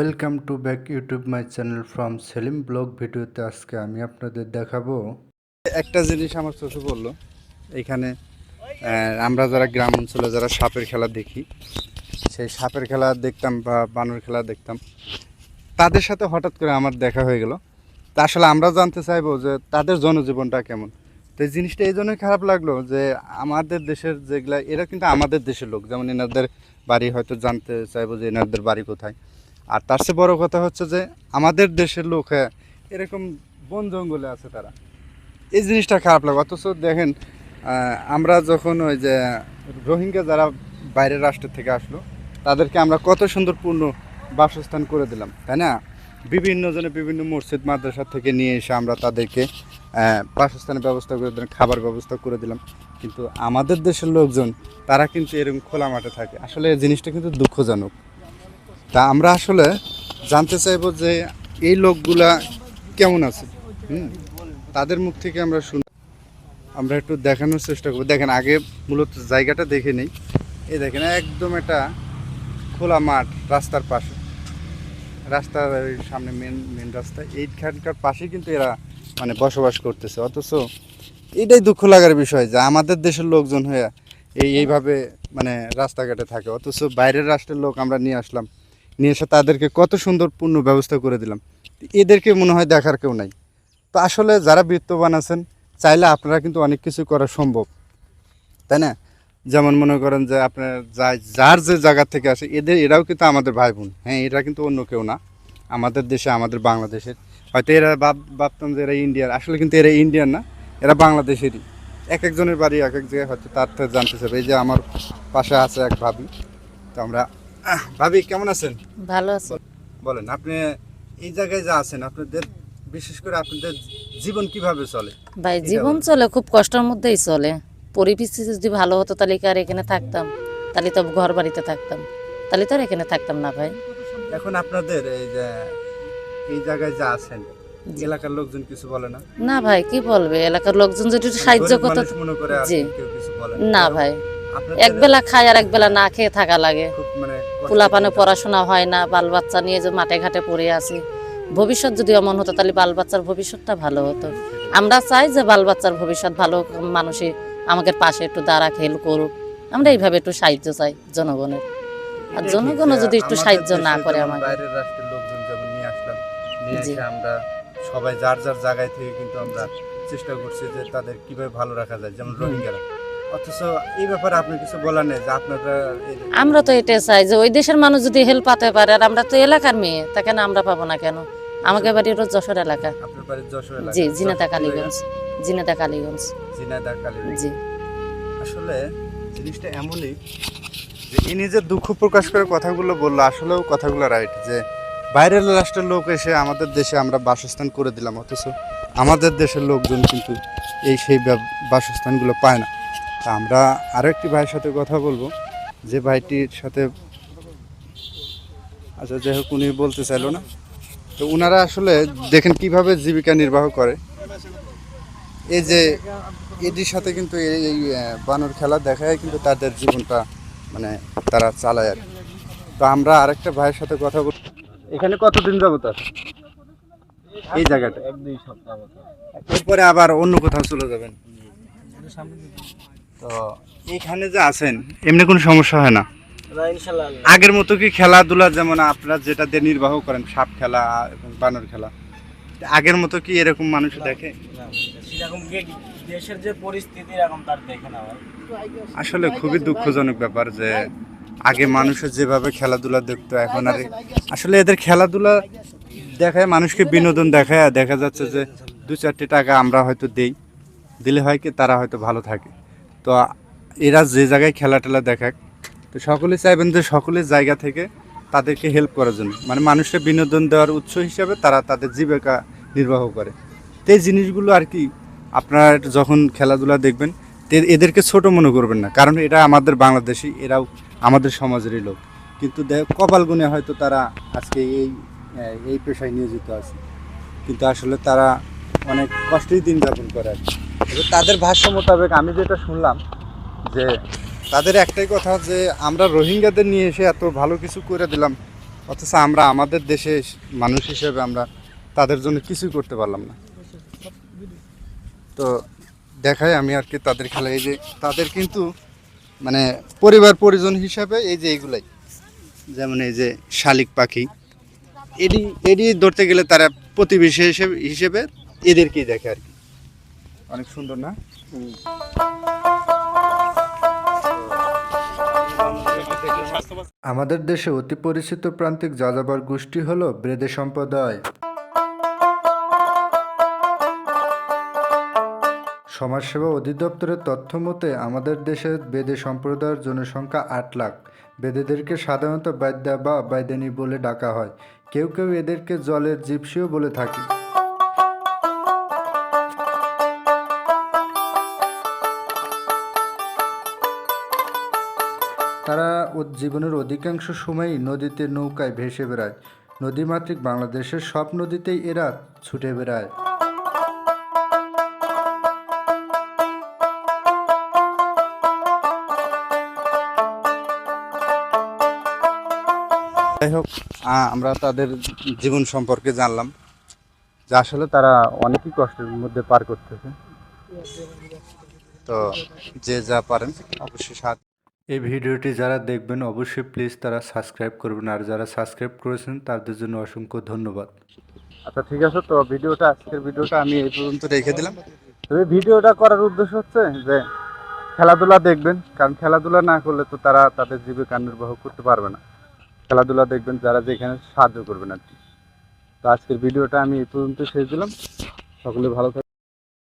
Welcome to back YouTube my channel from Selim blog ভিডিওতে আজকে আমি আপনাদের দেখাবো। একটা জিনিস আমার চোখে পড়ল এখানে আমরা যারা গ্রাম অঞ্চলে যারা সাপের খেলা দেখি, সেই সাপের খেলা দেখতাম বা বানর খেলা দেখতাম, তাদের সাথে হঠাৎ করে আমার দেখা হয়ে গেল। তা আসলে আমরা জানতে চাইব যে তাদের জনজীবনটা কেমন? তো এই জিনিসটা এই জন্যই খারাপ লাগল যে আমাদের দেশের যেগুলা, এরা কিন্তু আমাদের দেশের লোক। যেমন এনাদের বাড়ি হয়তো জানতে চাইব যে এনাদের বাড়ি কোথায়। আর তার চেয়ে বড় কথা হচ্ছে যে আমাদের দেশের লোক এরকম বন জঙ্গলে আছে তারা। এই জিনিসটা খারাপ লাগে। অথচ দেখেন আমরা যখন ওই যে রোহিঙ্গা যারা বাইরের রাষ্ট্র থেকে আসলো, তাদেরকে আমরা কত সুন্দর পূর্ণ বাসস্থান করে দিলাম, তাই না? বিভিন্ন জনে বিভিন্ন মসজিদ, মাদ্রাসা থেকে নিয়ে এসে আমরা তাদেরকে বাসস্থানের ব্যবস্থা করে দিলাম, খাবার ব্যবস্থা করে দিলাম। কিন্তু আমাদের দেশের লোকজন, তারা কিন্তু এরকম খোলা মাঠে থাকে। আসলে এই জিনিসটা কিন্তু দুঃখজনক। তা আমরা আসলে জানতে চাইব যে এই লোকগুলা কেমন আছে? হুম? তাদের মুখ থেকে আমরা শুন আমরা একটু দেখানোর চেষ্টা করব। দেখেন, আগে মূলত জায়গাটা দেখে নেই। এই দেখেন, একদম একটা খোলা মাঠ রাস্তার পাশে। রাস্তার সামনে মেন মেন রাস্তা। এইখানকার পাশে কিন্তু এরা মানে বসবাস করতেছে। অথচ এটাই দুঃখ লাগার বিষয় যে আমাদের দেশের লোকজন হয়ে এই, এইভাবে মানে রাস্তাঘাটে থাকে। অথচ বাইরের রাষ্ট্রের লোক আমরা নিয়ে আসলাম। নিয়ে এসে তাদেরকে কত সুন্দর পূর্ণ ব্যবস্থা করে দিলাম। এদেরকে মনে হয় দেখার কেউ নাই। তো আসলে যারা বিত্তবান আছেন, চাইলে আপনারা কিন্তু অনেক কিছু করা সম্ভব। তাই না? যেমন মনে করেন যে আপনার যা- যার যে জায়গা থেকে আসে, এদের, এরাও কিন্তু আমাদের ভাই বোন হ্যাঁ এরা কিন্তু অন্য কেউ না। আমাদের দেশে, আমাদের বাংলাদেশের। হয়তো এরা ভাব, ভাবতাম যে এরা ইন্ডিয়ার আসলে কিন্তু এরা ইন্ডিয়ান না, এরা বাংলাদেশেরই। এক একজনের বাড়ি, এক এক জায়গায় হয়তো তার থেকে জানতে চাবে এই যে আমার পাশে আছে এক ভাবি। তো আমরা ভাবি কেমন আছেন? ভালো আছে। বলেন আপনি এই জায়গায় যা আছেন আপনাদের বিশেষ করে আপনাদের জীবন কীভাবে চলে? ভাই জীবন চলে খুব কষ্টের মধ্যেই চলে। পরিবেশ যদি ভালো হতো তাহলে কি আর এখানে থাকতাম? তাহলে তো ঘর বাড়িতে থাকতাম। তাহলে তো আর এখানে থাকতাম না ভাই। এখন আপনাদের এই যে এই জায়গায় যা আছেন এলাকার লোকজন কিছু বলে না? না ভাই কি বলবে? এলাকার লোকজন যদি সাহায্য করতো মনে করে না। ভাই। এক বেলা খায় আর এক বেলা না খেয়ে থাকা লাগে। পোলাপানে পড়াশোনা হয় না বাল বাচ্চা নিয়ে যে মাঠে ঘাটে পড়ে আছি। ভবিষ্যৎ যদি এমন হতো তাহলে বাল বাচ্চার ভবিষ্যৎটা ভালো হতো। আমরা চাই যে বাল বাচ্চার ভবিষ্যৎ ভালো মানুষই আমাদের পাশে একটু দাঁড়া খেল করুক। আমরা এইভাবে একটু সাহায্য চাই জনগণের। আর জনগণও যদি একটু সাহায্য না করে বাইরের রাষ্ট্রের লোকজন নিয়ে আসলাম নিয়ে এসে আমরা সবাই যার যার জায়গায় থেকে কিন্তু আমরা চেষ্টা করছি যে তাদের কীভাবে ভালো রাখা যায় যেমন রোহিঙ্গারা। অথচ এই ব্যাপারে আপনি কিছু বলার নেই যে আপনারা আমরা তো এটা চাই যে ওই দেশের মানুষ যদি হেল্প পাতে পারে আর আমরা তো এলাকার মেয়ে তা কেন আমরা পাবো না কেন? আমাকে বাড়ি হলো যশোর এলাকা। আপনার বাড়ির যশোর এলাকা। জি জিনেতা কালীগঞ্জ। জিনেতা কালীগঞ্জ। জিনাদা কালীগঞ্জ। জি। আসলে জিনিসটা এমনই যে এই নিজের দুঃখ প্রকাশ করে কথাগুলো বলল আসলেও কথাগুলো রাইট যে বাইরের রাষ্ট্রের লোক এসে আমাদের দেশে আমরা বাসস্থান করে দিলাম অথচ আমাদের দেশের লোকজন কিন্তু এই সেই বাসস্থানগুলো পায় না। আমরা আরও একটি ভাইয়ের সাথে কথা বলব। যে ভাইটির সাথে আচ্ছা যাই হোক উনি বলতে চাইলো না। তো ওনারা আসলে দেখেন কীভাবে জীবিকা নির্বাহ করে। এই যে এটির সাথে কিন্তু এই বানর খেলা দেখায় কিন্তু তাদের জীবনটা মানে তারা চালায় আর কি। তো আমরা আরেকটা ভাইয়ের সাথে কথা বল এখানে কতদিন যাব তার এই জায়গাটা। এক দুই সপ্তাহ এরপরে আবার অন্য কোথাও চলে যাবেন। তো এইখানে যে আছেন এমনি কোনো সমস্যা হয় না? আগের মতো কি খেলাধুলা যেমন আপনারা যেটা দিয়ে নির্বাহ করেন সাপ খেলা এবং বানর খেলা আগের মতো কি এরকম মানুষ দেখে? দেশের যে পরিস্থিতি এরকম তার দেখে না আসলে খুবই দুঃখজনক ব্যাপার যে আগে মানুষের যেভাবে খেলাধুলা দেখতো এখন আর আসলে এদের খেলাধুলা দেখায় মানুষকে বিনোদন দেখায় দেখা যাচ্ছে যে দু চারটে টাকা আমরা হয়তো দেই দিলে হয় কি তারা হয়তো ভালো থাকে। তো এরা যে জায়গায় খেলা টেলা দেখাক, তো সকলে চাইবেন যে সকলের জায়গা থেকে তাদেরকে হেল্প করার জন্য। মানে মানুষের বিনোদন দেওয়ার উৎস হিসাবে তারা তাদের জীবিকা নির্বাহ করে। তো এই জিনিসগুলো আর কি আপনারা যখন খেলাধুলা দেখবেন, তো এদেরকে ছোট মনে করবেন না। কারণ এটা আমাদের বাংলাদেশি, এরাও আমাদের সমাজেরই লোক। কিন্তু দেখ কপাল গুণে হয়তো তারা আজকে এই এই পেশায় নিয়োজিত আছে। কিন্তু আসলে তারা অনেক কষ্টেই দিন যাপন করে আর কি। তাদের ভাষ্য মোতাবেক আমি যেটা শুনলাম যে তাদের একটাই কথা যে আমরা রোহিঙ্গাদের নিয়ে এসে এত ভালো কিছু করে দিলাম, অথচ আমরা আমাদের দেশে মানুষ হিসেবে আমরা তাদের জন্য কিছুই করতে পারলাম না তো দেখাই আমি আর কি তাদের খেলা এই যে তাদের কিন্তু মানে পরিবার পরিজন হিসাবে এই যে এইগুলাই যেমন এই যে শালিক পাখি, এডি এডি ধরতে গেলে তারা প্রতিবেশী হিসেবে হিসেবে এদেরকেই দেখে আর কি। অনেক সুন্দর না? আমাদের দেশে অতি পরিচিত প্রান্তিক যাযাবর গোষ্ঠী হলো ব্রেদে সম্প্রদায়। সমাজসেবা অধিদপ্তরের তথ্য মতে আমাদের দেশে বেদে সম্প্রদায়ের জনসংখ্যা আট লাখ। বেদেদেরকে সাধারণত বাদ্যা বা বাইদানি বলে ডাকা হয়। কেউ কেউ এদেরকে জলের জিপসিও বলে থাকে। জীবনের অধিকাংশ সময়ই নদীতে নৌকায় ভেসে বেড়ায়। নদীমাতৃক বাংলাদেশের সব নদীতেই এরা ছুটে বেড়ায়। যাই হোক আমরা তাদের জীবন সম্পর্কে জানলাম, যে আসলে তারা অনেকই কষ্টের মধ্যে পার করতেছে। তো যে যা পারেন, অবশ্যই সাহায্য এই ভিডিওটি যারা দেখবেন, অবশ্যই প্লিজ তারা সাবস্ক্রাইব করবেন। আর যারা সাবস্ক্রাইব করেছেন, তাদের জন্য অসংখ্য ধন্যবাদ। আচ্ছা ঠিক আছে তো। ভিডিওটা, আজকের ভিডিওটা আমি এই পর্যন্ত রেখে দিলাম। তবে ভিডিওটা করার উদ্দেশ্য হচ্ছে যে, খেলাধুলা দেখবেন। কারণ খেলাধুলা না করলে তো তারা তাদের জীবিকা নির্বাহ করতে পারবে না। খেলাধুলা দেখবেন, যারা যেখানে সাহায্য করবেন আর কি। তো আজকের ভিডিওটা আমি এই পর্যন্ত শেষ দিলাম। সকলে ভালো